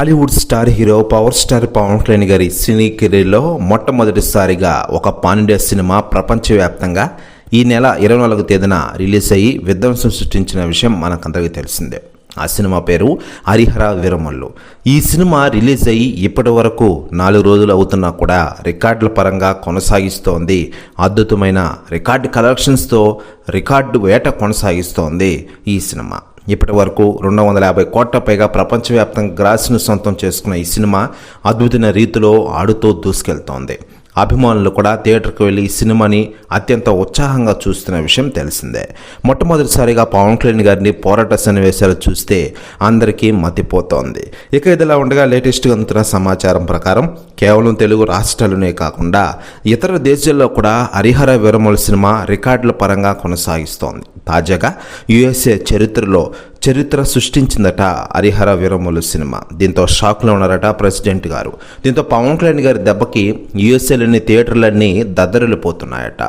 Tollywood star hero power star Pawan Kalyan గారి సినీ కెరీర్లో మొట్టమొదటిసారిగా ఒక పాన్ సినిమా ప్రపంచవ్యాప్తంగా ఈ నెల ఇరవై నాలుగు తేదీన రిలీజ్ అయ్యి విధ్వంసం సృష్టించిన విషయం మనకందరికీ తెలిసిందే. ఆ సినిమా పేరు హరిహర వీరమల్లు. ఈ సినిమా రిలీజ్ అయ్యి ఇప్పటి వరకు నాలుగు రోజులు అవుతున్నా కూడా రికార్డుల పరంగా కొనసాగిస్తోంది. అద్భుతమైన రికార్డు కలెక్షన్స్తో రికార్డు వేట కొనసాగిస్తోంది ఈ సినిమా. ఇప్పటి వరకు రెండు వందల యాభై కోట్ల పైగా ప్రపంచవ్యాప్తంగా గ్రాస్ను సొంతం చేసుకున్న ఈ సినిమా అద్భుతమైన రీతిలో ఆడుతూ దూసుకెళ్తోంది. అభిమానులు కూడా థియేటర్కి వెళ్ళి ఈ సినిమాని అత్యంత ఉత్సాహంగా చూస్తున్న విషయం తెలిసిందే. మొట్టమొదటిసారిగా పవన్ కళ్యాణ్ గారిని పోరాట సన్నివేశాలు చూస్తే అందరికీ మతిపోతోంది. ఇక ఇదిలా ఉండగా లేటెస్ట్గా అందుతున్న సమాచారం ప్రకారం కేవలం తెలుగు రాష్ట్రాలనే కాకుండా ఇతర దేశాల్లో కూడా హరిహర విరమల సినిమా రికార్డుల పరంగా కొనసాగిస్తోంది. తాజాగా యుఎస్ఏ చరిత్రలో చరిత్ర సృష్టించిందట హరిహర వీరములు సినిమా. దీంతో షాక్లో ఉన్నారట ప్రెసిడెంట్ గారు. దీంతో పవన్ కళ్యాణ్ గారి దెబ్బకి యుఎస్ఏలోని థియేటర్లన్నీ దద్దరిల్లిపోతున్నాయట.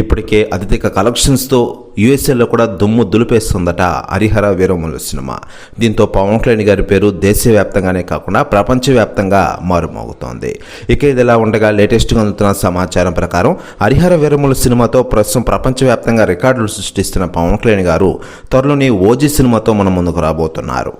ఇప్పటికే అత్యధిక కలెక్షన్స్తో యుఎస్ఏలో కూడా దుమ్ము దులిపేస్తుందట హరిహర వీరములు సినిమా. దీంతో పవన్ కళ్యాణ్ గారి పేరు దేశవ్యాప్తంగానే కాకుండా ప్రపంచవ్యాప్తంగా మారుమోగుతోంది. ఇక ఇదిలా ఉండగా లేటెస్ట్గా అందుతున్న సమాచారం ప్రకారం హరిహర వీరముల సినిమాతో ప్రస్తుతం ప్రపంచవ్యాప్తంగా రికార్డులు సృష్టిస్తున్న పవన్ కళ్యాణ్ గారు త్వరలోని ఓజీ సినిమాతో మన ముందుకు రాబోతున్నారు.